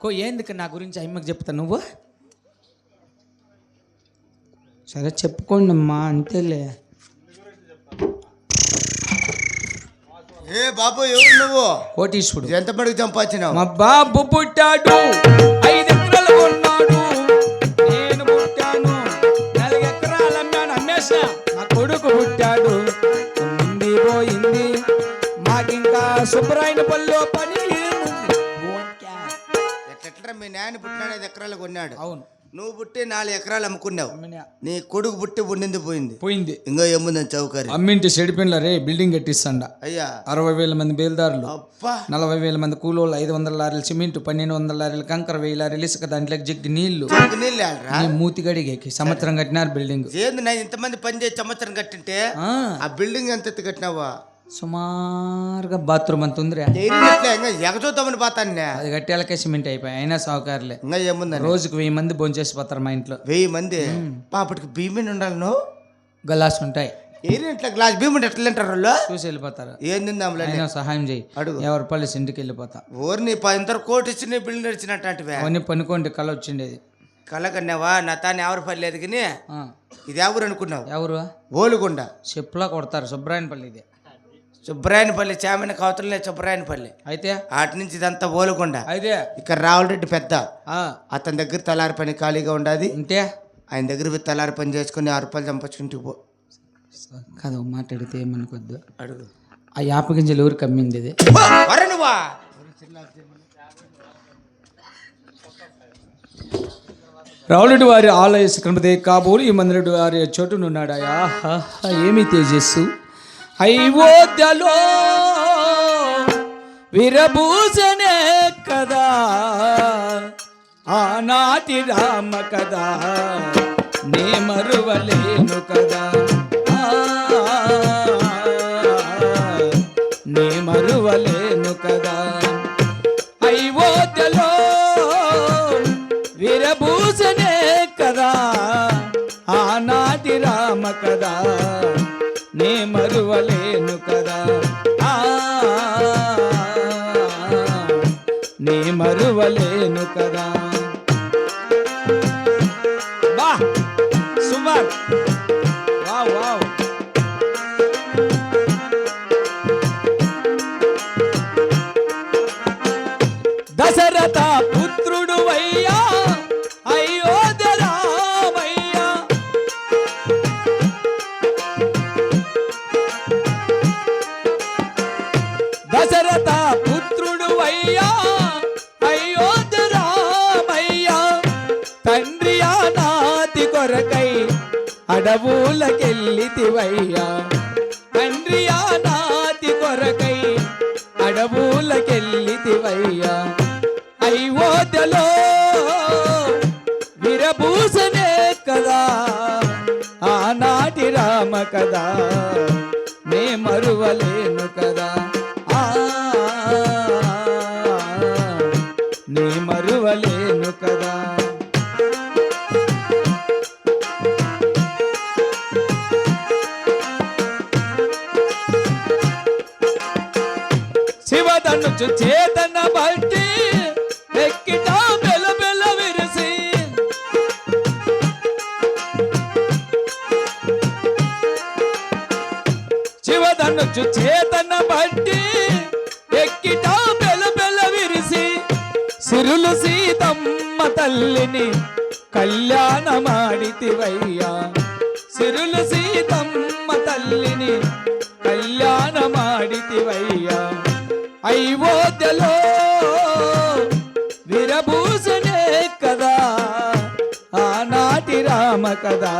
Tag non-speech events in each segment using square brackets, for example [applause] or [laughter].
కో ఏందుకు నా గురించి అమ్మకి చెప్తా నువ్వు? సరే చెప్పుకోండి అమ్మా అంతేలే. ఏ బాబు ఎవరు నువ్వు? కోటీశ్వరుడు. ఎంత మడుగు సంపాదించినావు మా బాబు పుట్టాడు ఐదు ఎకరాలు కొన్నాడు. నేను పుట్టాను నాలుగు ఎకరాలు అమ్మాను అమ్మేసా ఐదు ఎకరాలు కొన్నాడు అవును. నువ్వు పుట్టి నాలుగు ఎకరాలు అమ్ముకున్నావు. నీ కొడుకు పుట్టి ఉండింది పోయింది. పోయింది. ఇంకా ఏముందని చౌకరి అమ్మింటి చెడిపిన్ల రే బిల్డింగ్ కట్టిస్తాండ. అయ్యా. అరవై వేల మంది బేల్దారులు. నలభై వేల మంది కూలోళ్ళు ఐదు వందల లారీలు సిమెంట్ పన్నెండు వందల లారీలు కంకర వెయ్యి లారీలు ఇసుక దాంట్లోకి జగ్గి నీళ్ళు. నీళ్ళు మూతి గడిగేకి సంవత్సరం కట్టినారు బిల్డింగ్. ఏంది నేను ఇంతమంది పని చేసి సంవత్సరం కట్టింటే ఆ, బిల్డింగ్ ఎంత కట్టినావా? సుమారుగా బాత్రూమ్ అంత ఇంకా ఎగచూద్దామని పోతాను అది కట్టేలకే సిమెంట్ అయిపోయి అయినా సౌకర్యలే ఇంకా ఏముందని రోజుకు వెయ్యి మంది భోంచేసి పోతారు మా ఇంట్లో. వెయ్యి మంది? పాపటికి భీమిని ఉండాలి నువ్వు. గలాస్ ఉంటాయి. ఎగిరినట్ల గ్లాస్? భీముడు ఎట్లా తింటారు వాళ్ళు? చూసి వెళ్ళిపోతారు. అయినా సహాయం చేయి అడుగు. ఎవరి పల్లెసి ఇంటికి వెళ్ళిపోతా. ఊరిని ఇంత కోటి ఇచ్చి నీ బిల్డింగ్ నడిచినట్టు అవన్నీ పనుకోండి కళ వచ్చిండేది కళ్ళకన్నావా నా తాను ఎవరు పర్లేదు కానీ ఆ, ఇది ఎవరు అనుకున్నావు? ఎవరు? ఓలుగుండ? చెప్పులా కొడతారు సుబ్రాయనపల్లి ఇది. సుబ్బరాయనపల్లి చామిన కవతలే సుబ్బరాయనపల్లి అయితే? అటు నుంచి ఇదంతా ఓలుగుండ అయితే? ఇక్కడ రావులరెడ్డి పెద్ద. ఆ, అతని దగ్గర తలారి పని ఖాళీగా ఉండాది. ఉంటే ఆయన దగ్గర తలారి పని చేసుకుని ఆరు రూపాయలు చంపచ్చుకుంటూ పో. కాదు ఒక మాట అడిగితే ఏమనుకోద్దు. అడుగు. ఆ యాప గింజలు ఊరికి అమ్మింది ఇది? వరే నువ్వా? రావులటి వారి ఆలయ శిఖరమతే కాబోలు ఈ మందిరెడ్డి వారి చోటునున్నాడాయా? ఏమి తేజస్సు? అయోధ్యలో విరభూషణే కదా. ఆనాటి రామ కదా. నే మరువలేను కదా. దశరథ పుత్రుడు అయ్యా. అయోధ్య దశరథ పుత్రుడు అయ్యా. అయోధ్య తండ్రి నాతి కొరకై అడవులకెళ్ళితివయ్యా. చూసనే కదా. ఆనాటి రామ కదా నే మరువలేను కదా. ఆ నే మరువలేను కదా. శివధనుచు చేతన శివధనుచు చేతన బట్టి ఎక్కిట బెల బెల విరిసి సిరులు సీతమ్మ తల్లిని కళ్యాణమాడితివయ్యా. సిరులు సీతమ్మ తల్లిని కళ్యాణమాడితివయ్యా. అయోధ్యలో విరభూషణే కదా ఆనాటి రామ కదా.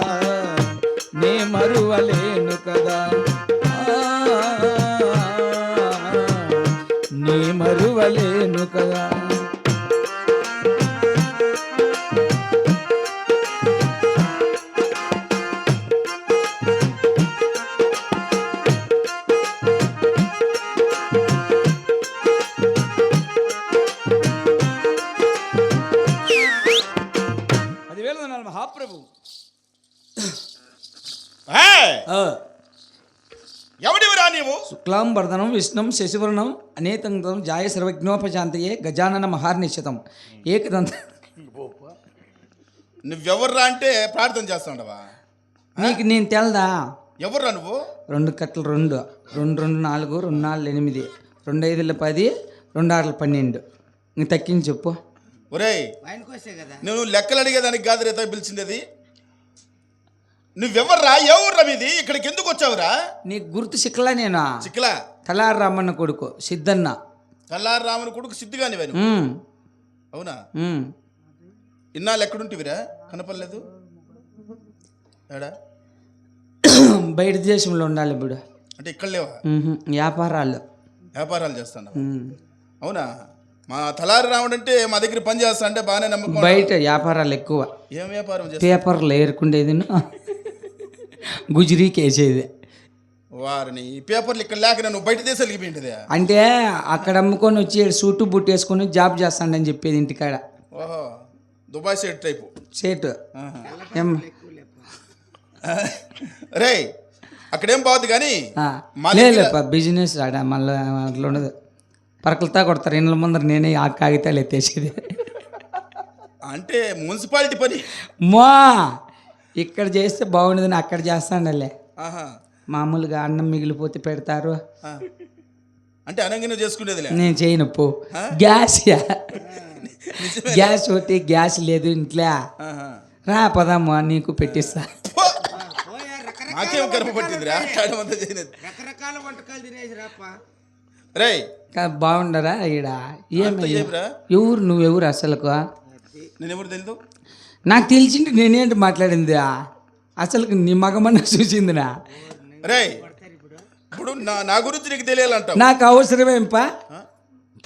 విష్ణుం శశివర్ణం అనేతంతం జాయ సర్వజ్ఞోపశాంతయే గజానన మహార్నిశ్చితం ఏకదంత నువ్వెవర్రా అంటే ప్రార్థన చేస్తాండవా? నీకు నేను తెలదా? ఎవర్రా నువ్వు? రెండు కట్టలు రెండు. రెండు రెండు నాలుగు రెండు నాలుగు ఎనిమిది. రెండు ఐదుల పది రెండు ఆరుల పన్నెండు. నీకు తక్కించి చెప్పు. ఒరేయ్ ఆయనకు వస్తే కదా. నువ్వు లెక్కలు అడిగేదానికి కాదు రేత పిలిచింది నువ్వెవర్రా? ఎవర్రా మీది? ఇక్కడికి ఎందుకు వచ్చావురా? నీకు గుర్తు సిక్కలా నేను? చిక్కలా తలారి రమ్మన్న కొడుకు సిద్ధన్న. కల్లారు రాముని కొడుకు సిద్ధిగాని వారు ఉమ్, అవునా? ఉమ్. ఇన్నాళ్ళు ఎక్కడుంటివిరా? కనపడలేదు? ఏడా? బయట దేశంలో ఉండాలి ఇప్పుడు అంటే ఇక్కడ లేవా? ఉహు, వ్యాపారాలు. వ్యాపారాలు చేస్తాను ఉమ్. అవునా? మా తలారి రాముడు అంటే మా దగ్గర పని చేస్తా అంటే బాగానే నమ్మకం బయట వ్యాపారాలు ఎక్కువ. ఏం వ్యాపారం చేస్తా పేపర్లు ఏరుకుండేది గుజరీకి వేసేది వారిని ఈ పేపర్లు ఇక్కడ లేక నువ్వు బయట దేశాలకి అంటే అక్కడ అమ్ముకొని వచ్చి సూటు బుట్టు వేసుకొని జాబ్ చేస్తాడని చెప్పేది ఇంటికాడ. ఓహో దుబాయ్ సైడ్ టైపు. సేటు. రే అక్కడేం బాగుంది కానీ లేదు బిజినెస్ ఆడ మళ్ళీ అట్లా ఉండదు. పరకలతా కొడతారు ఇండ్ల ముందర నేనే ఆ కాగితాలు ఎత్తేసేది. అంటే మున్సిపాలిటీ పని. మా ఇక్కడ చేస్తే బాగుండదని అక్కడ చేస్తాండలే. మామూలుగా అన్నం మిగిలిపోతే పెడతారు. అంటే చేసుకునేదిలే నేను చేయను పో. గ్యాస్ యా. గ్యాస్ ఒకటి గ్యాస్ లేదు ఇంట్లో. రా పదమ్మా నీకు పెట్టిస్తా. పో. నాకేం కర్మ పట్టిందిరా? మంతా చేయలేదు. రకరకాల వంటకాలు తినేసి రాప్ప రే కా- బాగుండరా ఈడ? ఏమి ఎవరు నువ్వెవరు అసలుకు? ఎవరు తెలుదు? నాకు తెలిసింది నేనేంటి మాట్లాడింది? అసలు నీ మగమన్న చూసిందినా? రే ఇప్పుడు నా నా గురించి నీకు తెలియాలంటావు. నాకు అవసరమేంపా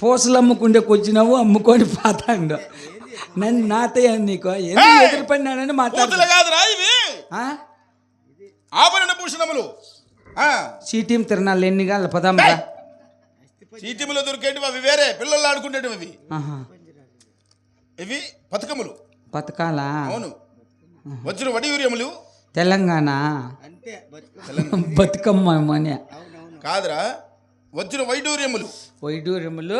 పూసలు అమ్ముకుండే వచ్చినావు అమ్ముకొని పోతాండు. నన్ను నాతయ్య నీకు ఎందుకు ఎదురుపడినానని మాట్లాడు. పూతలు కాదురా ఇవి? ఆభరణ భూషణములు సీటీఎం తిరణాలు ఎన్ని కాళ్ళ పదమ్మా చీటిములు దొరికేటివి అవి వేరే పిల్లలు ఆడుకునేటివి అవి. ఇవి పథకములు. బతకాలా? అవును. వజ్ర వడియూర్యములు. తెలంగాణ. అంతే బతుకు బతుకమ్మ [laughs] అని కాదురా వజ్ర వైడూర్యములు. వైడూర్యములు?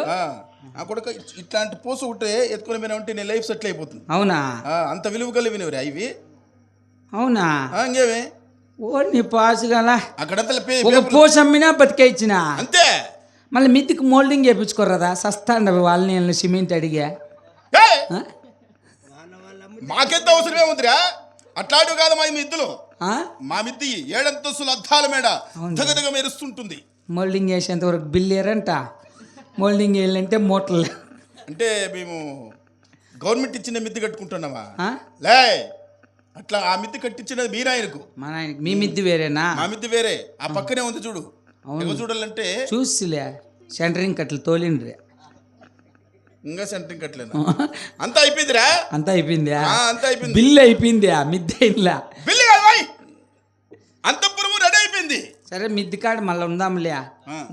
ఆ, కొడుక ఇట్లాంటి పూస ఉంటే ఎత్తుకొని పోయినా ఉంటే నీ లైఫ్ సెటిల్ అయిపోతుంది. అవునా? ఆ, అంత విలువ కలిగినవిరా ఇవి. అవునా? ఇంకేమి? ఓ నీ పాసు గల పేపర్లు- పోసు అమ్మినా బతికే ఇచ్చిన? అంతే. మళ్ళీ మిత్తికి మోల్డింగ్ చేయించుకోరదా సస్తాండ వాళ్ళని వీళ్ళని సిమెంట్ అడిగా? మాకెంత అవసరమే ఉందిరా? అట్లాంటివి కాదు మా మిద్దులు? మా మిద్ది ఏడంతస్తుల అద్దాల మేడ దగదగ మెరుస్తుంటుంది. మోల్డింగ్ వేసేంత వరకు బిల్లు ఏరంట మోల్డింగ్ వేయాలంటే మూటలు. అంటే మేము గవర్నమెంట్ ఇచ్చిన మిద్ది కట్టుకుంటున్నామా? ఆ? లే అట్లా ఆ మిద్ది కట్టించినది మీరాయనకు మా నాయనకి. మీ మిద్ది వేరేనా? మా మిద్ది వేరే. ఆ పక్కనే ఉంది చూడు. చూడాలంటే చూసిలే. సెంటరింగ్ కట్టలు తోలిండ్రి. ఇంకా సెంటరింగ్ కట్టలేదు. అంతా అయిపోయిందిరా? అంతా అయిపోయిందా అంతా అయిపోయింది. బిల్లు అయిపోయింది ఆ మిద్దె ఇలా బిల్లు కాదు బాయ్. అంతఃపురము రెడీ అయిపోయింది. సరే మిద్ది కాడ మళ్ళీ ఉందాంలే.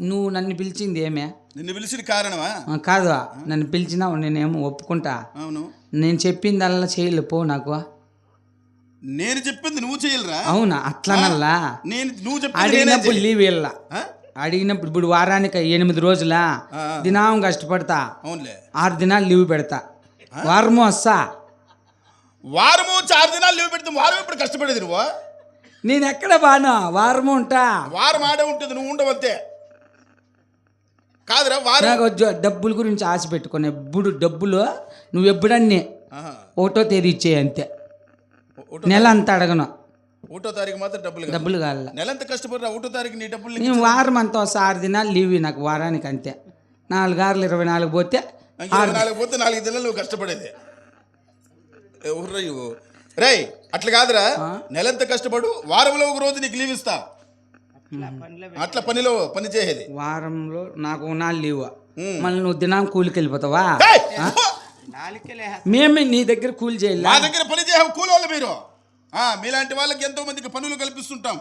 నువ్వు నన్ను పిలిచింది ఏమే? నిన్ను పిలిచిన కారణమా? కాదు నన్ను పిలిచినావు నేనేమో ఒప్పుకుంటా. అవును. నేను చెప్పిందల్లా చేయలే పో నాకు. నేను చెప్పింది నువ్వు చేయలేరా? అవునా? అట్లనల్లా? నేను నువ్వు అడిగినప్పుడు చేయాలి. లీవ్ వెళ్ళా? అడిగినప్పుడు ఇప్పుడు వారానికి ఎనిమిది రోజులా. దినాం కష్టపడతా. అవునులే. ఆరు దినాలు లీవ్ పెడతా. వారము వస్తా. వారము చారు దినాలు లీవ్ పెడితే వారం ఇప్పుడు కష్టపడేది నువ్వు? నేను ఎక్కడ బాను? వారము ఉంటా. వారం ఆడే ఉంటుంది నువ్వు ఉండవంతే కాదురా వారం. డబ్బుల గురించి ఆశ పెట్టుకుని ఎప్పుడు డబ్బులు నువ్వు ఎప్పుడన్నీ. ఒకటో తేదీ ఇచ్చేయి అంతే. నెల అంతా అడగను. ఒకటో తారీఖు మాత్రం డబ్బులు డబ్బులు కావాల. నెలంతా కష్టపడిరా ఒకటో తారీఖు నీ డబ్బులు నేను వారం అంతా ఆరు దినాలు లీవ్ నాకు వారానికి అంతే. నాలుగు ఆరులు ఇరవై నాలుగు పోతే నాలుగు పోతే నాలుగు దినాలు నువ్వు కష్టపడేది. ఇవ్వు రేయ్ అట్లా కాదురా. నెలంతా కష్టపడు వారంలో ఒక రోజు నీకు లీవ్ ఇస్తా. అట్లా పనిలో పని చేసేది. వారంలో నాకు నాలుగు లీవ్. మళ్ళీ నువ్వు దినం కూలికి వెళ్ళిపోతావా? మేమే నీ దగ్గర కూలి చేయాలా? దగ్గర పని చేయ కూలి వాళ్ళు మీరు. మీలాంటి వాళ్ళకి ఎంతో మందికి పనులు కల్పిస్తుంటాం.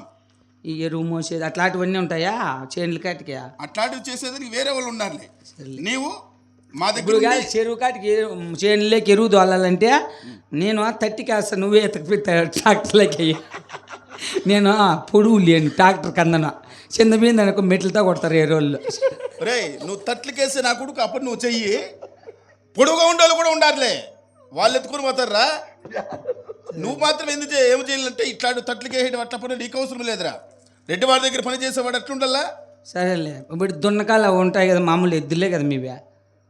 ఈ ఎరువు మోసేది అట్లాంటివన్నీ ఉంటాయా? చేనుల కాటికి? అట్లాంటివి చేసేదానికి వేరే వాళ్ళు ఉన్నారులే. నీవు మా దగ్గర చెరువు కాటికి చేనులోకి ఎరువు దోలాలంటే నేను తట్టికి వేస్తా నువ్వే ఎతకపోయి ట్రాక్టర్లోకి నేను ఆ, పొడుగు లేను ట్రాక్టర్ కందన. కింద మీద అనుకో మెట్లతో కొడతారు ఏ రోజులు రేయ్ నువ్వు తట్లకేసి నా కొడుకు అప్పుడు నువ్వు చెయ్యి. పొడుగుగా ఉండేవాళ్ళు కూడా ఉండారులే. వాళ్ళు ఎత్తుకుని పోతారా? నువ్వు మాత్రం ఎందుకు ఏం చేయాలంటే ఇట్లాంటి తట్లకేసేయడం అట్లా పని నీకు అవసరం లేదురా. రెడ్డి వాడి దగ్గర పని చేసేవాడు అట్లుండల్లా సరేలే. ఇప్పుడు దున్నకాలు అవి ఉంటాయి కదా మామూలు ఎద్దులే కదా మీవే.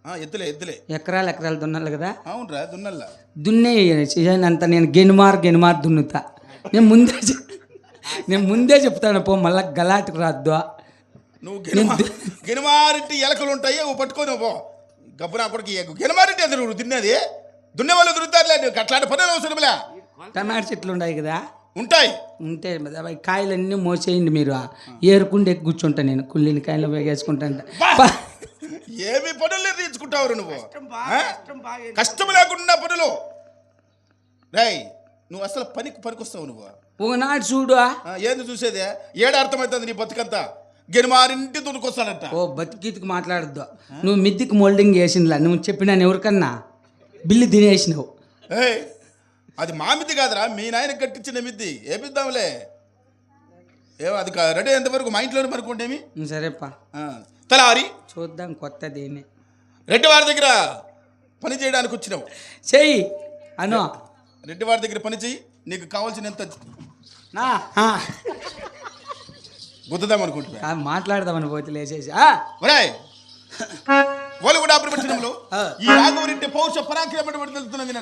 ఆ, ఎద్దులే ఎద్దులే. ఎకరాలు ఎకరాలు దున్నాలి కదా? అవునరా దున్నల్లా. దున్నే అంత నేను గెనుమార్ గెనుమార్ దున్నుతా. నేను ముందే చెప్- నేను ముందే చెప్తాను పో మళ్ళా గలాటికి రాద్దు. నువ్వు గినమా గినమారింటి ఎలకలు ఉంటాయి అవి పట్టుకొని పో. గబ్బు నా కొడుకు గినమారింటి నువ్వు దున్నేది? దున్నే వాళ్ళు దున్నుతారులే నీకు అట్లాంటి పని అవసరంలే టమాటా చెట్లు ఉన్నాయి కదా? ఉంటాయి. ఉంటే కాయలన్నీ మోసేయండి మీరు. ఏరుకుంటే కూర్చుంటా నేను. కుళ్ళిన కాయలు వేగేసుకుంటా ఏమి పనులు తీర్చుకుంటావు నువ్వు? కష్టం లేకుండా పనులు. రేయ్ నువ్వు అసలు పనికి పనికొస్తావు నువ్వు. ఒకనాడు చూడు. ఆ, ఏంది చూసేదే? ఏడ అర్థమవుతుంది నీ బతుకంతా? గినమారింటి దున్నుకొస్తాడంట ఓ బతికితికి మాట్లాడద్దు. నువ్వు మిద్దికి మోల్డింగ్ వేసిందిలా నువ్వు చెప్పినాను ఎవరికన్నా? బిల్లు తినేసినావు. ఏయ్ అది మా మిద్ది కాదురా మీ నాయన కట్టించిన మిద్ది. ఏపిద్దాంలే. ఏ అది రెడీ ఎంతవరకు మా ఇంట్లోనే పనుకోండేమి ఉం, సరేపా. తలారి చూద్దాం కొత్తదేని రెడ్డి వారి దగ్గర పని చేయడానికి వచ్చినావు. చెయ్యి. అను. రెడ్డి వారి దగ్గర పని చెయ్యి నీకు కావాల్సినంత. గుద్దుదాం అనుకుంటున్నా. మాట్లాడదామని పోతే లేచేసి. ఒరేయ్! వాళ్ళు కూడా అప్పుడు ఈ రాఘవరెడ్డి పౌరుష పరాక్రమం పెడుతున్నది